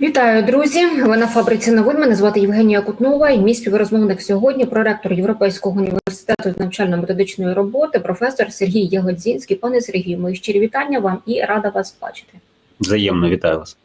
Вітаю, друзі! Ви на фабриці новин. Мене звати Євгенія Кутнова. І мій співрозмовник сьогодні проректор Європейського університету з навчально-методичної роботи, професор Сергій Ягодзінський. Пане Сергію, мої щирі вітання вам і рада вас бачити. Взаємно вітаю вас.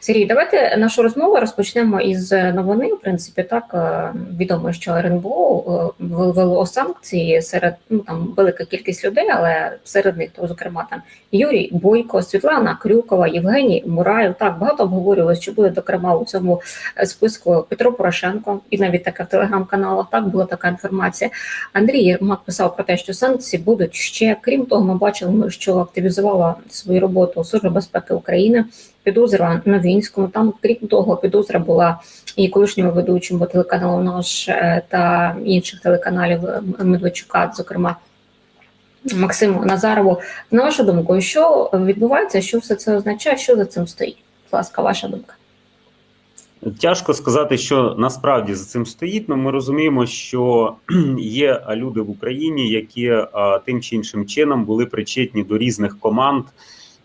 Сергій, давайте нашу розмову розпочнемо із новини. В принципі, так е, відомо, що РНБО е, ввело санкції серед ну там велика кількість людей, але серед них то, зокрема, там Юрій Бойко, Світлана Крюкова, Євгеній Мураєв. Так багато обговорювалося, що буде зокрема у цьому списку Петро Порошенко, і навіть таке в телеграм-каналах. Так була така інформація. Андрій Єрмак писав про те, що санкції будуть ще. Крім того, ми бачили, що активізувала свою роботу Служба безпеки України. Підозра Новінському. Там, крім того, підозра була і колишньому ведучому телеканалу наш е, та інших телеканалів Медведчука, зокрема Максиму Назарову. На вашу думку, що відбувається, що все це означає, що за цим стоїть? Будь ласка, ваша думка. Тяжко сказати, що насправді за цим стоїть. але ми розуміємо, що є люди в Україні, які тим чи іншим чином були причетні до різних команд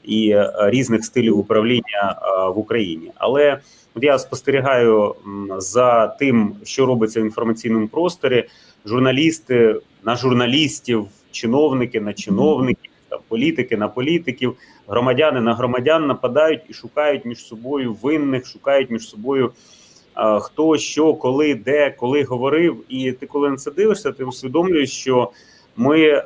і різних стилів управління в Україні. Але я спостерігаю за тим, що робиться в інформаційному просторі. Журналісти на журналістів, чиновники на чиновників, політики на політиків, громадяни на громадян нападають і шукають між собою винних, шукають між собою. а, Хто що, коли, де, коли говорив, і ти коли на це дивишся, ти усвідомлюєш, що ми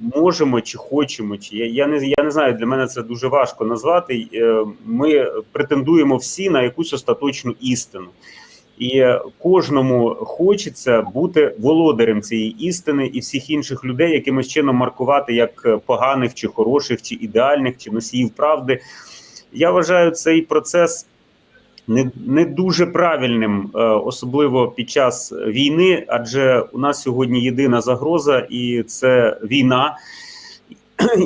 можемо чи хочемо, чи я, я не я не знаю. Для мене це дуже важко назвати. Е, Ми претендуємо всі на якусь остаточну істину, і кожному хочеться бути володарем цієї істини і всіх інших людей, якимось чином маркувати як поганих чи хороших, чи ідеальних, чи носіїв правди. Я вважаю цей процес не, не дуже правильним, е, особливо під час війни, адже у нас сьогодні єдина загроза, і це війна.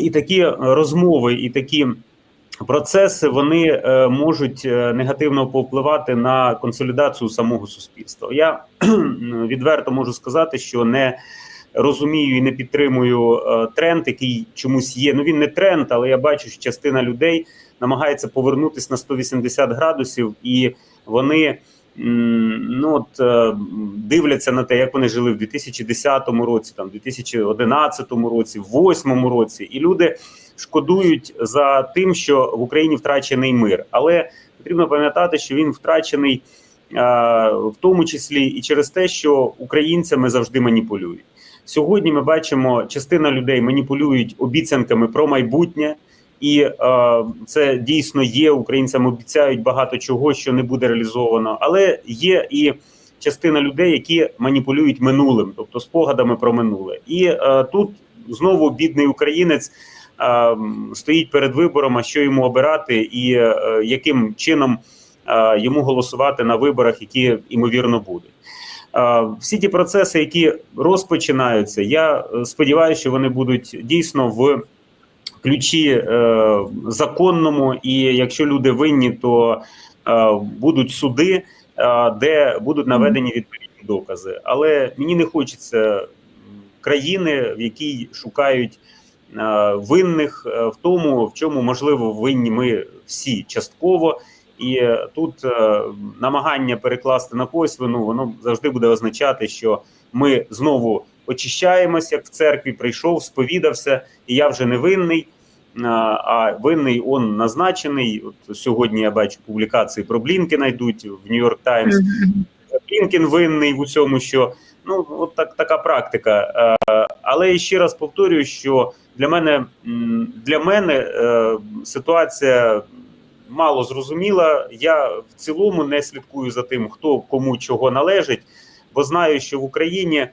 І такі розмови, і такі процеси вони е, можуть е, негативно повпливати на консолідацію самого суспільства. Я відверто можу сказати, що не розумію і не підтримую тренд, який чомусь є. Ну він не тренд, але я бачу, що частина людей намагається повернутися на 180 градусів, і вони ну от е, дивляться на те, як вони жили в 2010 році, там 2011 році, в 2008 році, і люди шкодують за тим, що в Україні втрачений мир, але потрібно пам'ятати, що він втрачений е, в тому числі і через те, що українцями завжди маніпулюють. Сьогодні ми бачимо, частина людей маніпулюють обіцянками про майбутнє, і е, це дійсно є. Українцям обіцяють багато чого, що не буде реалізовано, але є і частина людей, які маніпулюють минулим, тобто спогадами про минуле. І е, тут знову бідний українець е, стоїть перед вибором, а що йому обирати, і е, яким чином е, йому голосувати на виборах, які ймовірно будуть. Всі ті процеси, які розпочинаються, я сподіваюся, що вони будуть дійсно в ключі е, законному, і якщо люди винні, то е, будуть суди, е, де будуть наведені відповідні докази. Але мені не хочеться країни, в якій шукають е, винних е, в тому, в чому можливо винні ми всі частково. І е, тут е, намагання перекласти на когось вину, воно завжди буде означати, що ми знову очищаємось, як в церкві прийшов, сповідався, і я вже не винний. А, винний он назначений. От сьогодні я бачу публікації про Блінкена йдуть в Нью-Йорк Таймс. Блінкен винний в усьому, що ну от так така практика. Але ще раз повторюю, що для мене для мене е, ситуація мало зрозуміла. Я в цілому не слідкую за тим, хто кому чого належить, бо знаю, що в Україні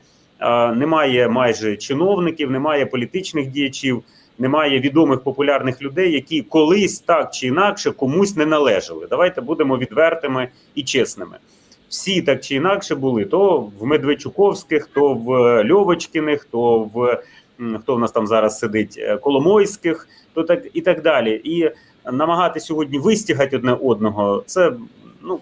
немає майже чиновників, немає політичних діячів, немає відомих популярних людей, які колись так чи інакше комусь не належали. Давайте будемо відвертими і чесними. Всі так чи інакше були то в Медведчуковських, то в Льовочкіних, то в хто в нас там зараз сидить, е, Коломойських, то так і так далі. І намагати сьогодні вистігати одне одного, це ну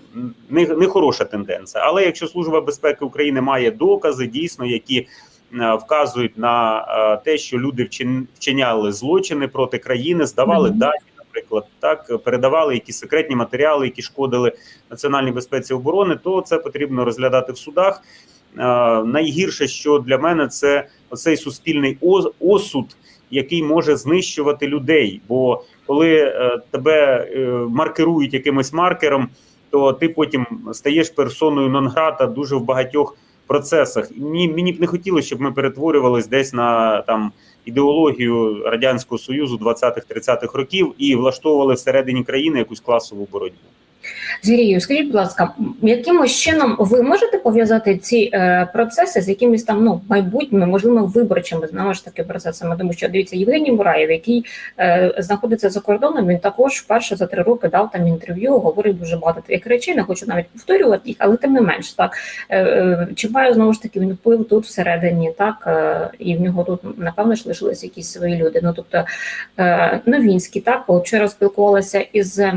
не, не хороша тенденція. Але якщо Служба безпеки України має докази, дійсно, які е, вказують на е, те, що люди вчин- вчиняли злочини проти країни, здавали Мгм. дані, наприклад, так передавали якісь секретні матеріали, які шкодили національній безпеці і оборони, то це потрібно розглядати в судах. Е, найгірше, що для мене, це оцей суспільний осуд, який може знищувати людей. Бо коли е, тебе е, маркерують якимось маркером, то ти потім стаєш персоною нон-грата дуже в багатьох процесах. І Мені, мені б не хотілося, щоб ми перетворювалися десь на там ідеологію радянського союзу 20-30-х років і влаштовували всередині країни якусь класову боротьбу. Звірію, скажіть, будь ласка, якимось чином ви можете пов'язати ці е, процеси з якимись там ну майбутніми, можливо, виборчими знову ж таки процесами? Тому що дивіться, Євгеній Мураєв, який е, знаходиться за кордоном, він також вперше за три роки дав там інтерв'ю, говорив дуже багато таких речей. Не хочу навіть повторювати їх, але тим не менш, так е, е, чи має знову ж таки він вплив тут всередині, так е, і в нього тут напевно ж лишилися якісь свої люди. Ну тобто е, Новінський, так вчора спілкувалася із е,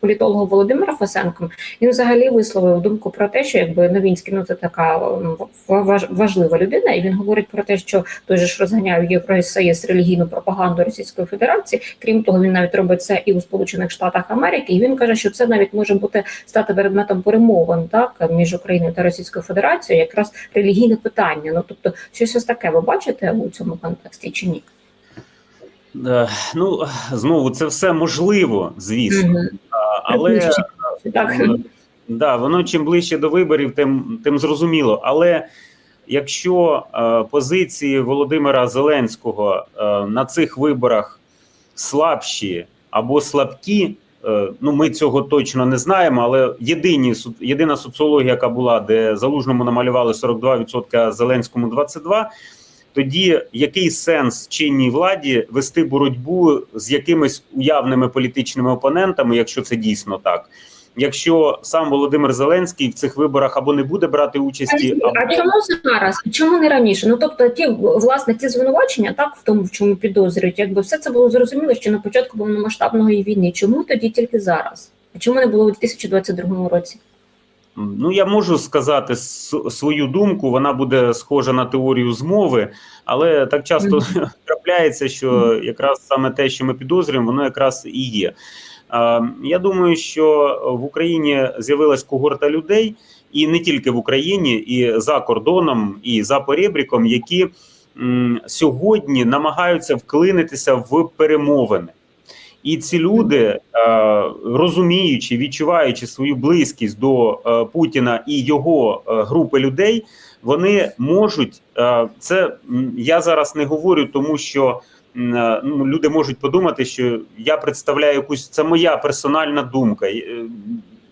політологом Володимиром Фасенком. Він взагалі висловив думку про те, що якби Новінський ну це така важлива людина, і він говорить про те, що той же ж розганяє Євросоюз релігійну пропаганду Російської Федерації. Крім того, він навіть робить це і у Сполучених Штатах Америки. І він каже, що це навіть може бути стати предметом перемовин так між Україною та Російською Федерацією, якраз релігійне питання. Ну тобто, щось ось таке ви бачите у цьому контексті чи ні? Е, Ну знову це все можливо, звісно, але так. Да, воно чим ближче до виборів, тим, тим зрозуміло. Але якщо е, позиції Володимира Зеленського е, на цих виборах слабші або слабкі, е, ну ми цього точно не знаємо. Але єдині єдина соціологія, яка була, де залужному намалювали 42%, а Зеленському 22%, тоді який сенс чинній владі вести боротьбу з якимись уявними політичними опонентами, якщо це дійсно так? Якщо сам Володимир Зеленський в цих виборах або не буде брати участі, або А чому зараз? Чому не раніше? Ну тобто, ті власне ті звинувачення, так в тому, в чому підозрюють, якби все це було зрозуміло, що на початку повномасштабної війни. Чому тоді тільки зараз? А чому не було у 2022 році? ну я можу сказати свою думку, вона буде схожа на теорію змови, але так часто трапляється, що якраз саме те, що ми підозрюємо, воно якраз і є. Е, Я думаю, що в Україні з'явилась когорта людей, і не тільки в Україні, і за кордоном, і за поребріком, які сьогодні намагаються вклинитися в перемовини. І ці люди, е, розуміючи, відчуваючи свою близькість до е, Путіна і його групи людей, вони можуть це. Я зараз не говорю, тому що ну, люди можуть подумати, що я представляю якусь це моя персональна думка, е,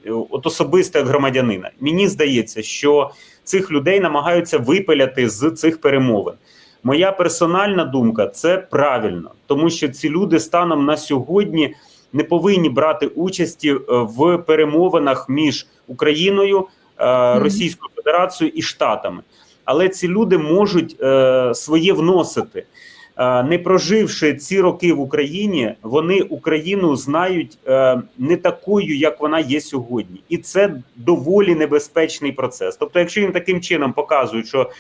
е, от особисто як громадянина. Мені здається, що цих людей намагаються випиляти з цих перемовин. Моя персональна думка це правильно, тому що ці люди станом на сьогодні не повинні брати участі е, в перемовинах між Україною, е, Російською Федерацією і Штатами. Але ці люди можуть е, своє вносити. Е, Не проживши ці роки в Україні, вони Україну знають е, не такою, як вона є сьогодні, і це доволі небезпечний процес. Тобто, якщо їм таким чином показують, що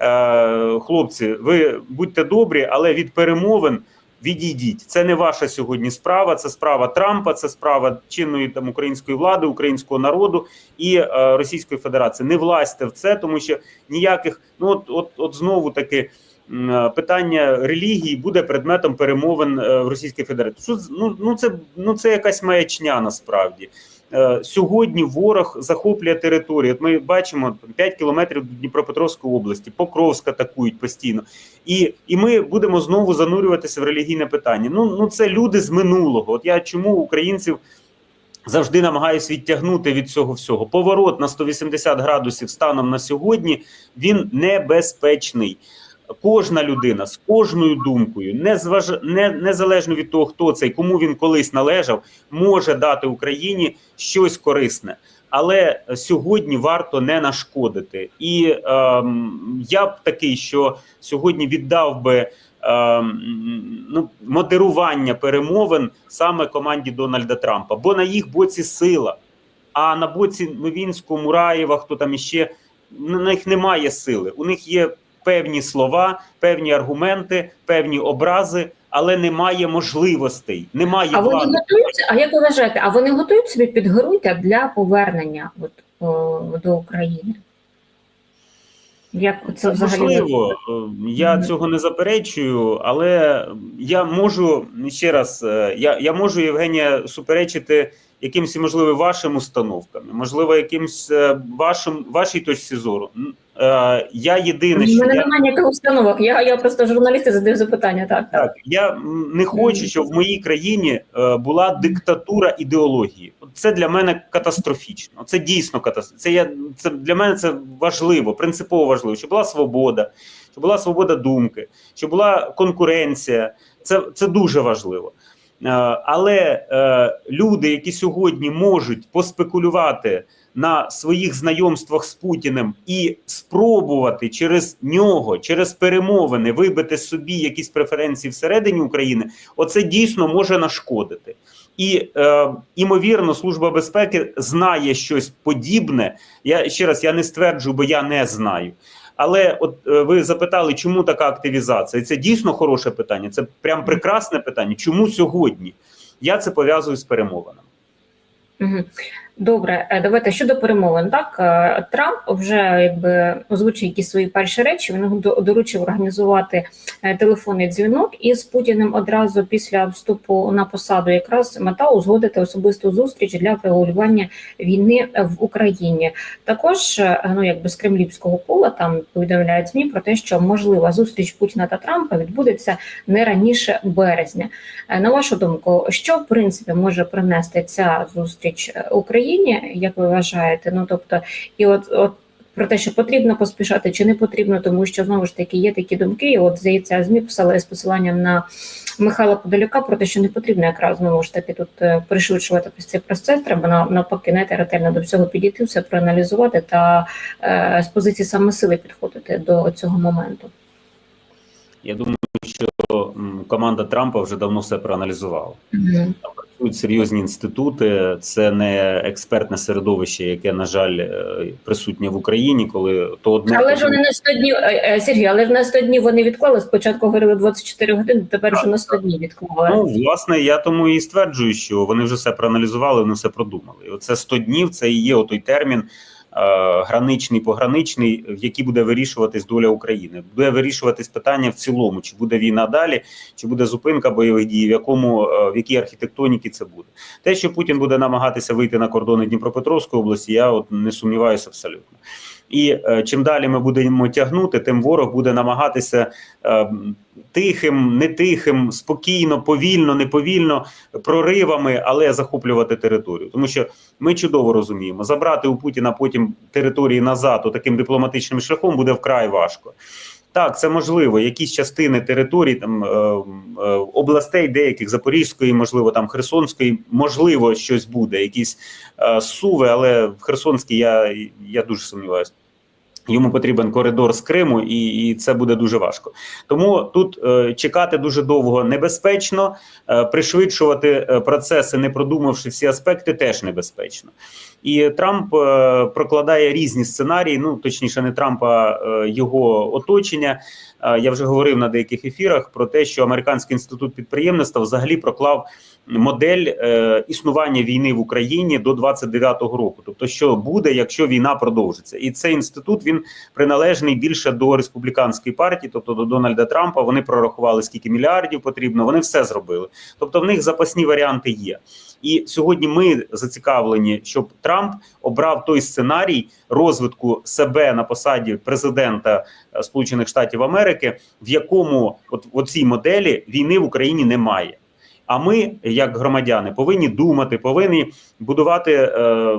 е, хлопці, ви будьте добрі, але від перемовин відійдіть. Це не ваша сьогодні справа. Це справа Трампа, це справа чинної там української влади, українського народу і е, Російської Федерації. Не влазьте в це, тому що ніяких ну от, от, от знову таки. Е, Питання релігії буде предметом перемовин е, в Російській Федерації. Ну, ну це ну це якась маячня насправді. Е, Сьогодні ворог захоплює територію. От ми бачимо 5 кілометрів до Дніпропетровської області, Покровськ атакують постійно, і, і ми будемо знову занурюватися в релігійне питання. Ну, ну це люди з минулого. От я чому українців завжди намагаюся відтягнути від цього всього. Поворот на 180 градусів станом на сьогодні він небезпечний. Кожна людина з кожною думкою, не зваж... не, незалежно від того, хто це і кому він колись належав, може дати Україні щось корисне. Але сьогодні варто не нашкодити. І ем, я б такий, що сьогодні віддав би ем, ну, модерування перемовин саме команді Дональда Трампа, бо на їх боці сила. А на боці Новінського, Мураєва, хто там іще на них немає сили. У них є певні слова, певні аргументи, певні образи, але немає можливостей, немає А вони готуються. А як ви вважаєте, а вони готують собі підґрунтя для повернення от, о, до України? Як це взагалі? Можливо, е, я цього не заперечую, але я можу ще раз, е, я, я можу Євгенія суперечити якимось, можливо, вашим установкам, можливо, якимсь е, вашим вашій точці зору. Е, Я єдине, що мене я, немає ніяких установок. Я, я просто журналісти задаю запитання. Так, так. так, я не хочу, щоб в моїй країні е, була диктатура ідеології. Це для мене катастрофічно. Це дійсно катастрофічно. Це я це для мене це важливо, принципово важливо, щоб була свобода, щоб була свобода думки, щоб була конкуренція. Це, це дуже важливо. Е, Але е, люди, які сьогодні можуть поспекулювати на своїх знайомствах з Путіним і спробувати через нього, через перемовини вибити собі якісь преференції всередині України, оце дійсно може нашкодити. І е, імовірно, служба безпеки знає щось подібне. Я ще раз я не стверджую, бо я не знаю. Але от е, ви запитали, чому така активізація? Це дійсно хороше питання. Це прям прекрасне питання. Чому сьогодні? Я це пов'язую з перемовинами. Угу. Добре, е, давайте щодо перемовин. Так е, Трамп вже якби озвучив якісь свої перші речі. Він до- доручив організувати е, телефонний дзвінок із Путіним одразу після вступу на посаду. Якраз мета узгодити особисту зустріч для врегулювання війни в Україні. Також ну якби з кремлівського пола там повідомляють змі про те, що можлива зустріч Путіна та Трампа відбудеться не раніше березня. На вашу думку, що в принципі може принести ця зустріч е, Україні, як ви вважаєте? Ну тобто, і от, от про те, що потрібно поспішати чи не потрібно, тому що знову ж таки є такі думки. і От здається, змі писали з посиланням на Михайла Подоляка про те, що не потрібно якраз знову ж таки тут е, пришвидшувати цей процес. Треба на- навпаки знаєте, ретельно до всього підійти, все проаналізувати та е, з позиції саме сили підходити до цього моменту. Я думаю, що команда Трампа вже давно все проаналізувала. Там працюють серйозні інститути. Це не експертне середовище, яке, на жаль, е, присутнє в Україні, коли то одне Але ж вони на 100 днів, е, е, Сергій, але ж на 100 днів вони відклали. Спочатку говорили 24 години, тепер вже на 100 днів відклали. Ну, власне, я тому і стверджую, що вони вже все проаналізували, вони все продумали. І оце 100 днів це і є той термін граничний, пограничний, в який буде вирішуватись доля України. Буде вирішуватись питання в цілому, чи буде війна далі, чи буде зупинка бойових дій, в якому е, в якій архітектоніці це буде. Те, що Путін буде намагатися вийти на кордони Дніпропетровської області, я от не сумніваюся абсолютно. І е, чим далі ми будемо тягнути, тим ворог буде намагатися е, тихим, не тихим, спокійно, повільно, неповільно, проривами, але захоплювати територію. Тому що ми чудово розуміємо, забрати у Путіна потім території назад таким дипломатичним шляхом буде вкрай важко. Так, це можливо. Якісь частини територій там е, е, областей, деяких Запорізької, можливо, там Херсонської, можливо, щось буде, якісь е, суви, але в Херсонській я, я дуже сумніваюся. Йому потрібен коридор з Криму, і, і це буде дуже важко. Тому тут е, чекати дуже довго небезпечно, е, пришвидшувати е, процеси, не продумавши всі аспекти, теж небезпечно. І Трамп е, прокладає різні сценарії. Ну точніше, не Трампа, е, його оточення. Е, я вже говорив на деяких ефірах про те, що американський інститут підприємництва взагалі проклав модель е, існування війни в Україні до 29-го року. Тобто, що буде, якщо війна продовжиться, і цей інститут він приналежний більше до республіканської партії, тобто до Дональда Трампа. Вони прорахували скільки мільярдів потрібно. Вони все зробили. Тобто, в них запасні варіанти є. І сьогодні ми зацікавлені, щоб Трамп обрав той сценарій розвитку себе на посаді президента е, Сполучених Штатів Америки, в якому от в цій моделі війни в Україні немає. А ми, як громадяни, повинні думати, повинні будувати е,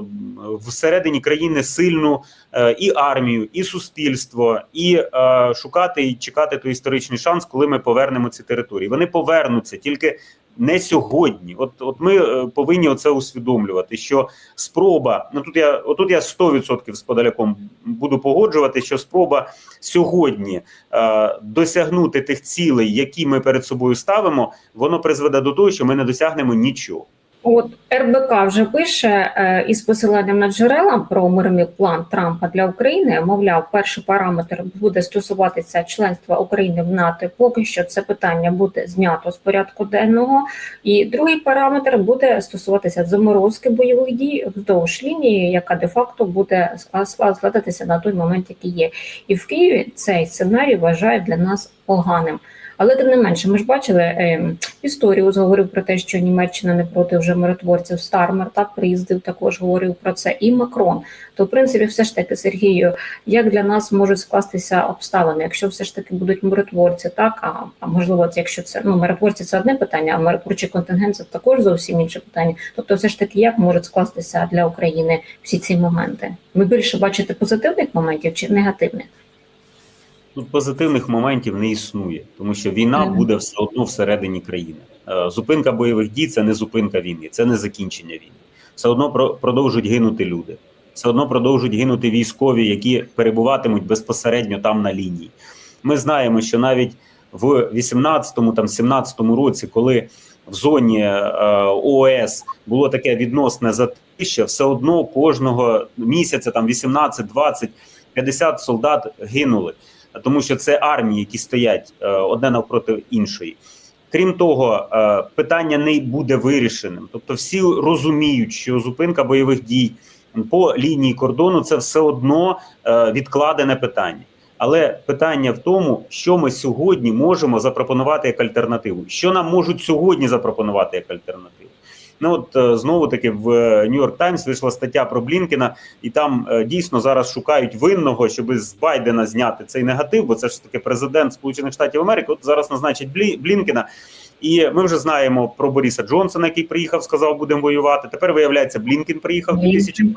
всередині країни сильну е, і армію, і суспільство, і е, шукати і чекати той історичний шанс, коли ми повернемо ці території. Вони повернуться тільки не сьогодні. От, от ми е, повинні оце усвідомлювати. Що спроба, ну тут я отут я 100% з подаляком буду погоджувати, що спроба сьогодні е, досягнути тих цілей, які ми перед собою ставимо, воно призведе до того, що ми не досягнемо нічого. От РБК вже пише е, із посиланням на джерела про мирний план Трампа для України. Мовляв, перший параметр буде стосуватися членства України в НАТО. Поки що це питання буде знято з порядку денного. І другий параметр буде стосуватися заморозки бойових дій вздовж лінії, яка де-факто буде скла- скла- складатися на той момент, який є. І в Києві цей сценарій вважають для нас поганим. Але тим не менше, ми ж бачили е, історію. Говорив про те, що Німеччина не проти вже миротворців. Стармер так приїздив, також говорив про це. І Макрон. То, в принципі, все ж таки, Сергію, як для нас можуть скластися обставини, якщо все ж таки будуть миротворці, так а, а можливо, якщо це ну миротворці це одне питання, а миротворчий контингент це також зовсім інше питання. Тобто, все ж таки, як можуть скластися для України всі ці моменти? Ви більше бачите позитивних моментів чи негативних? Тут позитивних моментів не існує, тому що війна буде все одно всередині країни. Е, Зупинка бойових дій це не зупинка війни, це не закінчення війни. Все одно продовжують гинути люди, все одно продовжують гинути військові, які перебуватимуть безпосередньо там на лінії. Ми знаємо, що навіть в 18-му, там 17-му році, коли в зоні е, ООС було таке відносне затища, все одно кожного місяця, там 18, 20, 50 солдат гинули тому що це армії, які стоять е, одне навпроти іншої. Крім того, е, питання не буде вирішеним. Тобто, всі розуміють, що зупинка бойових дій по лінії кордону це все одно е, відкладене питання. Але питання в тому, що ми сьогодні можемо запропонувати як альтернативу. Що нам можуть сьогодні запропонувати як альтернативу? Ну от е, знову таки в Нью-Йорк Таймс вийшла стаття про Блінкена, і там е, дійсно зараз шукають винного, щоб з Байдена зняти цей негатив, бо це ж таки президент Сполучених Штатів Америки. От зараз назначать Блі- Блінкена. І ми вже знаємо про Бориса Джонсона, який приїхав, сказав, будемо воювати. Тепер виявляється, Блінкен приїхав в 2000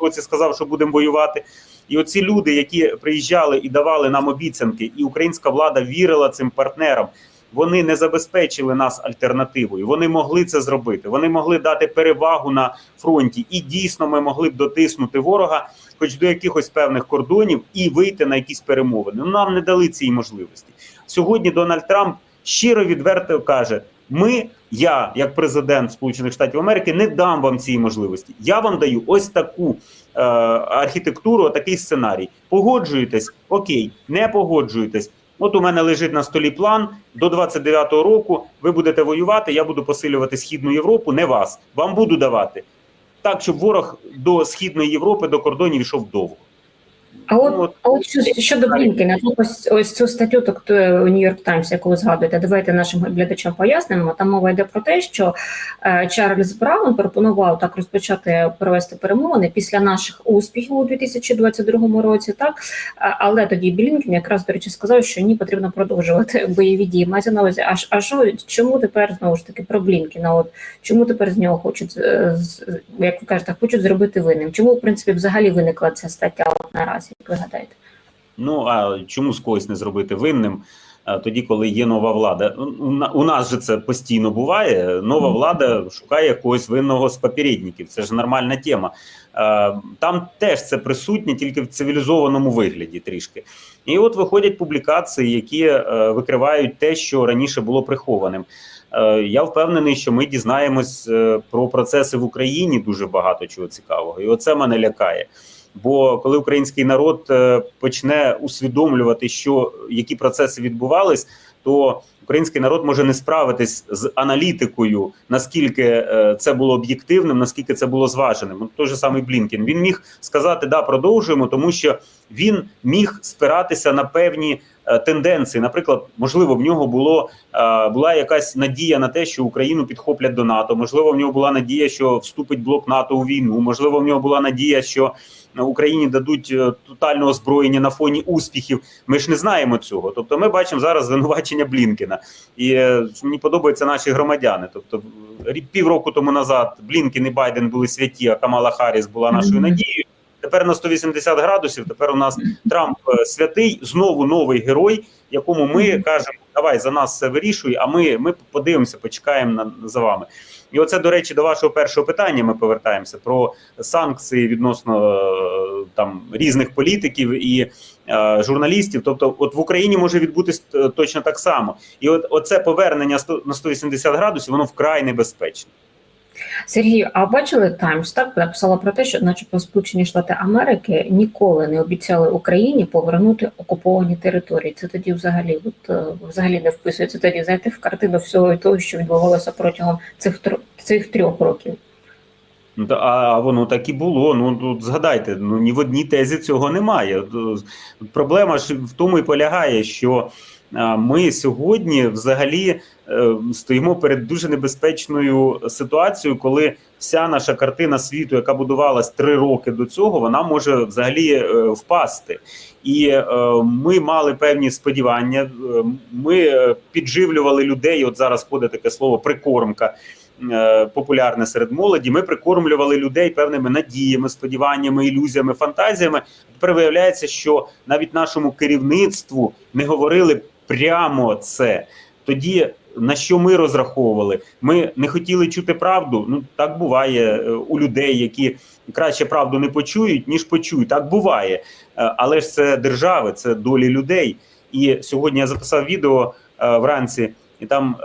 році, сказав, що будемо воювати. І оці люди, які приїжджали і давали нам обіцянки, і українська влада вірила цим партнерам. Вони не забезпечили нас альтернативою. Вони могли це зробити. Вони могли дати перевагу на фронті, і дійсно ми могли б дотиснути ворога, хоч до якихось певних кордонів, і вийти на якісь перемовини. Ну нам не дали цієї можливості. Сьогодні Дональд Трамп щиро відверто каже: ми, я, як президент Сполучених Штатів Америки, не дам вам цієї можливості. Я вам даю ось таку е, архітектуру, такий сценарій. Погоджуєтесь? Окей, не погоджуєтесь. От у мене лежить на столі план до 29-го року. Ви будете воювати. Я буду посилювати східну Європу, не вас. Вам буду давати так, щоб ворог до східної Європи до кордонів йшов довго. А от, Ну, от а от що, щодо Блінкена, ось, ось цю статтю, тобто Нью-Йорк Таймс, яку ви згадуєте, давайте нашим глядачам пояснимо. Там мова йде про те, що е, Чарльз Браун пропонував так розпочати провести перемовини після наших успіхів у 2022 році. Так але тоді Блінкен якраз до речі сказав, що ні, потрібно продовжувати бойові дії. Мається на увазі, а, а що чому тепер знову ж таки про Блінкена? От чому тепер з нього хочуть е, з- як ви кажете, хочуть зробити винним? Чому в принципі взагалі виникла ця стаття от наразі? Як ви гадаєте? Ну а чому з когось не зробити винним? Тоді, коли є нова влада, у на- у нас же це постійно буває. Нова влада шукає когось винного з попередників. Це ж нормальна тема. Там теж це присутнє, тільки в цивілізованому вигляді трішки. І от виходять публікації, які е, викривають те, що раніше було прихованим. Е, Я впевнений, що ми дізнаємось е, про процеси в Україні дуже багато чого цікавого, і оце мене лякає. Бо коли український народ е, почне усвідомлювати, що які процеси відбувались, то український народ може не справитись з аналітикою, наскільки е, це було об'єктивним, наскільки це було зваженим. От той же самий Блінкен він міг сказати, да, продовжуємо, тому що він міг спиратися на певні е, тенденції. Наприклад, можливо, в нього було була якась надія на те, що Україну підхоплять до НАТО. Можливо, в нього була надія, що вступить блок НАТО у війну. Можливо, в нього була надія, що Україні дадуть е, тотальне озброєння на фоні успіхів. Ми ж не знаємо цього. Тобто, ми бачимо зараз звинувачення Блінкена, і е, мені подобаються наші громадяни. Тобто, півроку тому назад Блінкен і Байден були святі, а Камала Харріс була нашою надією. Тепер на 180 градусів. Тепер у нас Трамп е, святий, знову новий герой, якому ми кажемо, давай за нас все вирішуй. А ми, ми подивимося, почекаємо на за вами. І оце, до речі, до вашого першого питання. Ми повертаємося про санкції відносно е, там різних політиків і е, журналістів. Тобто, от в Україні може відбутись е, точно так само. І от оце повернення на 180 градусів, воно вкрай небезпечне. Сергію, а бачили Таймс так написала про те, що, начебто, Сполучені Штати Америки ніколи не обіцяли Україні повернути окуповані території. Це тоді взагалі, от е, взагалі не вписується тоді знаєте, в картину всього того, що відбувалося протягом цих цих трьох років. Ну, А воно так і було. Ну тут згадайте, ну ні в одній тезі цього немає. Е, Проблема ж в тому і полягає, що ми сьогодні взагалі е, стоїмо перед дуже небезпечною ситуацією, коли вся наша картина світу, яка будувалась три роки до цього, вона може взагалі е, впасти. І е, ми мали певні сподівання. Ми підживлювали людей. От зараз ходить таке слово прикормка популярне серед молоді. Ми прикормлювали людей певними надіями, сподіваннями, ілюзіями, фантазіями. Тепер виявляється, що навіть нашому керівництву не говорили прямо це. Тоді на що ми розраховували? Ми не хотіли чути правду. Ну так буває е, у людей, які краще правду не почують, ніж почують. Так буває. Е, Але ж це держави, це долі людей. І сьогодні я записав відео е, вранці, і там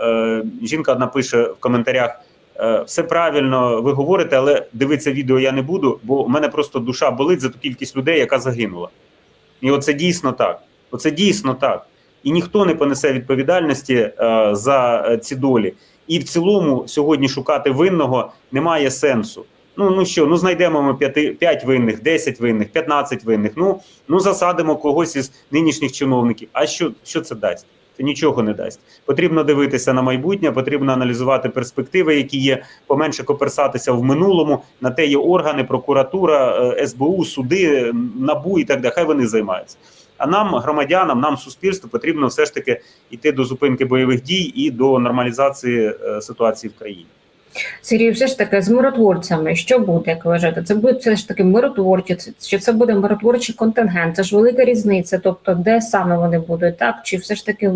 жінка одна пише в коментарях: все правильно ви говорите, але дивитися відео я не буду, бо у мене просто душа болить за ту кількість людей, яка загинула. І оце дійсно так. Оце дійсно так. І ніхто не понесе відповідальності е, за е, ці долі. І в цілому сьогодні шукати винного немає сенсу. Ну ну що, ну знайдемо ми 5, 5 винних, 10 винних, 15 винних. Ну ну засадимо когось із нинішніх чиновників. А що, що це дасть? Це нічого не дасть. Потрібно дивитися на майбутнє, потрібно аналізувати перспективи, які є, поменше коперсатися в минулому. На те є органи, прокуратура, е, СБУ, суди, набу і так далі. Хай вони займаються. А нам, громадянам, нам суспільству, потрібно все ж таки йти до зупинки бойових дій і до нормалізації е, ситуації в країні. Сергій, все ж таки з миротворцями, що буде, як вважаєте? Це буде все ж таки миротворці, чи це буде миротворчий контингент? Це ж велика різниця. Тобто, де саме вони будуть, так чи все ж таки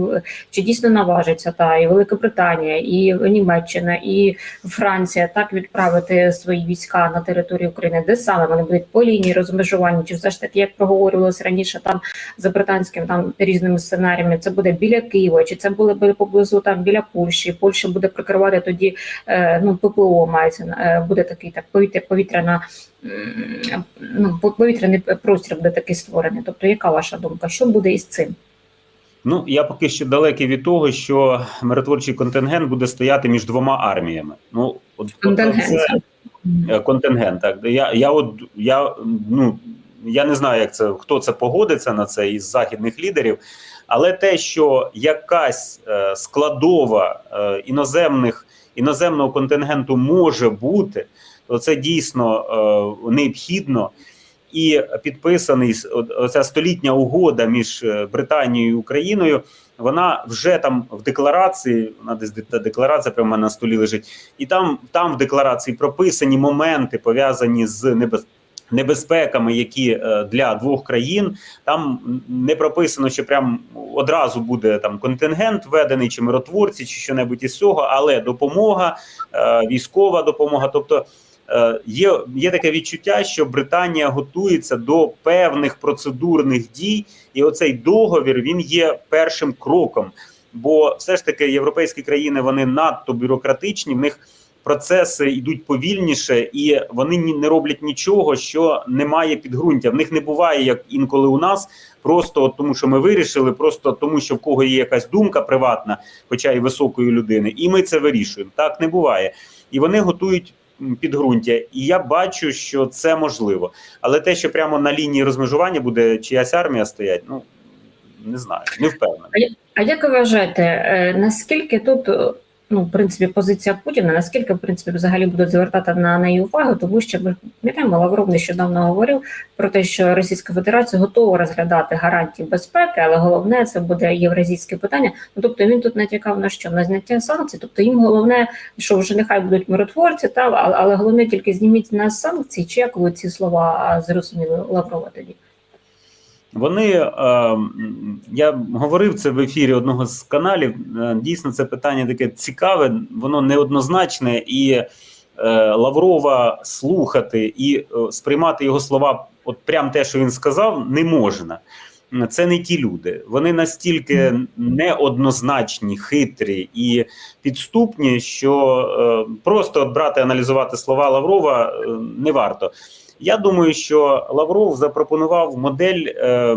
чи дійсно наважиться та і Велика Британія, і Німеччина, і Франція так відправити свої війська на територію України? Де саме вони будуть по лінії розмежування? Чи все ж таки, як проговорювалося раніше, там за британським там різними сценаріями, це буде біля Києва, чи це буде поблизу там біля Польщі? Польща буде прикривати тоді е, ну ППО мається е, буде такий так повітря, повітряна ну повітряний простір буде такий створений. Тобто, яка ваша думка? Що буде із цим? Ну я поки що далекий від того, що миротворчий контингент буде стояти між двома арміями. Ну от, Контингент. це е, контингент. Так я, я от я ну я не знаю, як це хто це погодиться на це із західних лідерів, але те, що якась е, складова е, іноземних іноземного контингенту може бути, то це дійсно е, необхідно. І підписаний оця столітня угода між е, Британією і Україною. Вона вже там в декларації, вона десь декларація прямо на столі лежить, і там, там в декларації прописані моменти пов'язані з небез, небезпеками, які е, для двох країн. Там не прописано, що прям одразу буде там контингент введений, чи миротворці, чи що-небудь із цього, але допомога, е, військова допомога. Тобто е, є, є таке відчуття, що Британія готується до певних процедурних дій, і оцей договір він є першим кроком. Бо все ж таки європейські країни вони надто бюрократичні, в них процеси йдуть повільніше, і вони ні- не роблять нічого, що не має підґрунтя. В них не буває, як інколи у нас, просто от тому, що ми вирішили, просто тому, що в кого є якась думка приватна, хоча й високої людини, і ми це вирішуємо. Так не буває. І вони готують підґрунтя. І я бачу, що це можливо. Але те, що прямо на лінії розмежування буде чиясь армія стоять, ну не знаю, не впевнений. А як ви вважаєте, е, наскільки тут ну, в принципі, позиція Путіна, наскільки в принципі взагалі будуть звертати на неї увагу, тому що ми пам'ятаємо, Лавров нещодавно говорив про те, що Російська Федерація готова розглядати гарантії безпеки, але головне це буде євразійське питання. Ну тобто він тут натякав на що на зняття санкцій. Тобто їм головне, що вже нехай будуть миротворці, та але головне тільки зніміть нас санкції. Чи як ви ці слова зрозуміли Лаврова тоді? Вони е, я говорив це в ефірі одного з каналів. е, Дійсно, це питання таке цікаве, воно неоднозначне, і е, Лаврова слухати і сприймати його слова, от прям те, що він сказав, не можна. це не ті люди. Вони настільки неоднозначні, хитрі і підступні, що просто брати аналізувати слова Лаврова не варто. Я думаю, що Лавров запропонував модель. Е,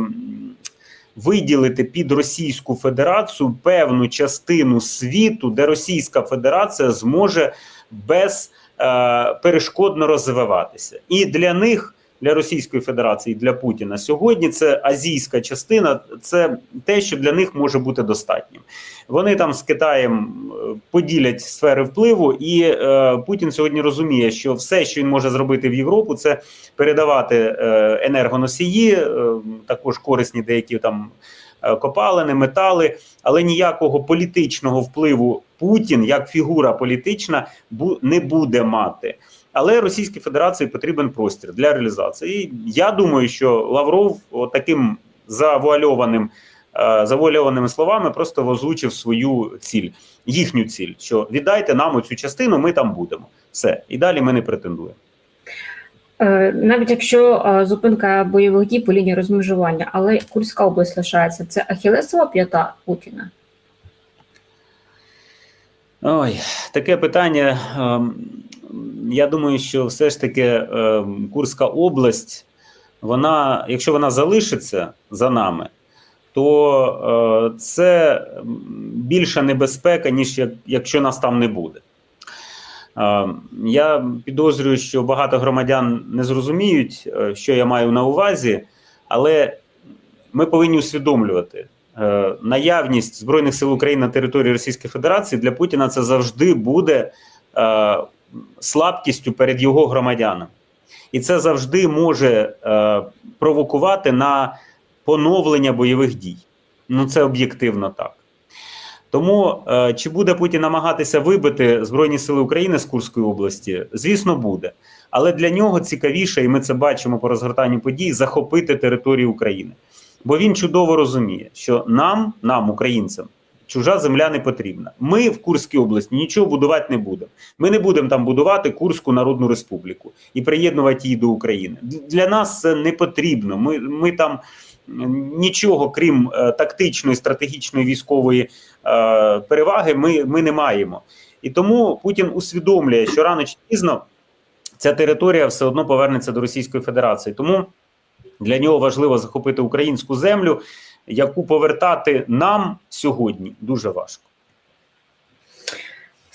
Виділити під Російську Федерацію певну частину світу, де Російська Федерація зможе без е, перешкодно розвиватися, і для них, для Російської Федерації, для Путіна сьогодні це азійська частина, це те, що для них може бути достатнім. Вони там з Китаєм е, поділять сфери впливу, і е, Путін сьогодні розуміє, що все, що він може зробити в Європу, це передавати е, енергоносії, е, також корисні деякі там е, копалини, метали, але ніякого політичного впливу Путін як фігура політична не буде мати. Але Російській Федерації потрібен простір для реалізації. І я думаю, що Лавров таким завуальованим е, завуальованими словами просто озвучив свою ціль, їхню ціль, що віддайте нам оцю частину, ми там будемо. Все, і далі ми не претендуємо. Е, Навіть якщо е, зупинка бойових дій по лінії розмежування, але Курська область лишається, це Ахілесова п'ята Путіна. Ой, таке питання. Я думаю, що все ж таки ем, Курська область, вона, якщо вона залишиться за нами, то е, це більша небезпека, ніж якщо нас там не буде. Е, Я підозрюю, що багато громадян не зрозуміють, е, що я маю на увазі, але ми повинні усвідомлювати, е, наявність Збройних сил України на території Російської Федерації для Путіна це завжди буде е, слабкістю перед його громадянами. І це завжди може е, провокувати на поновлення бойових дій. Ну, це об'єктивно так. Тому е, чи буде Путін намагатися вибити Збройні Сили України з Курської області? Звісно, буде. Але для нього цікавіше, і ми це бачимо по розгортанню подій, захопити територію України. Бо він чудово розуміє, що нам, нам, українцям, чужа земля не потрібна. Ми в Курській області нічого будувати не будемо. Ми не будемо там будувати Курську Народну Республіку і приєднувати її до України. Для нас це не потрібно. Ми, ми там нічого, крім е, тактичної, стратегічної військової е, переваги, ми, ми не маємо. І тому Путін усвідомлює, що рано чи пізно ця територія все одно повернеться до Російської Федерації. Тому для нього важливо захопити українську землю, яку повертати нам сьогодні дуже важко.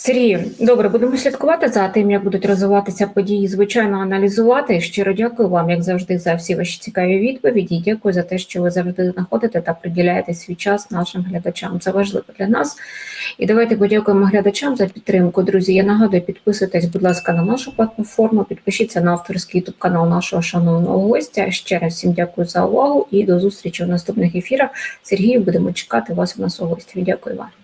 Сергію, добре, будемо слідкувати за тим, як будуть розвиватися події, звичайно, аналізувати. Щиро дякую вам, як завжди, за всі ваші цікаві відповіді. Дякую за те, що ви завжди знаходите та приділяєте свій час нашим глядачам. Це важливо для нас. І давайте подякуємо глядачам за підтримку. Друзі, я нагадую, підписуйтесь, будь ласка, на нашу платформу, підпишіться на авторський ютуб канал нашого шановного гостя. Ще раз всім дякую за увагу і до зустрічі в наступних ефірах. Сергію, будемо чекати вас у нас у гості. Дякую вам.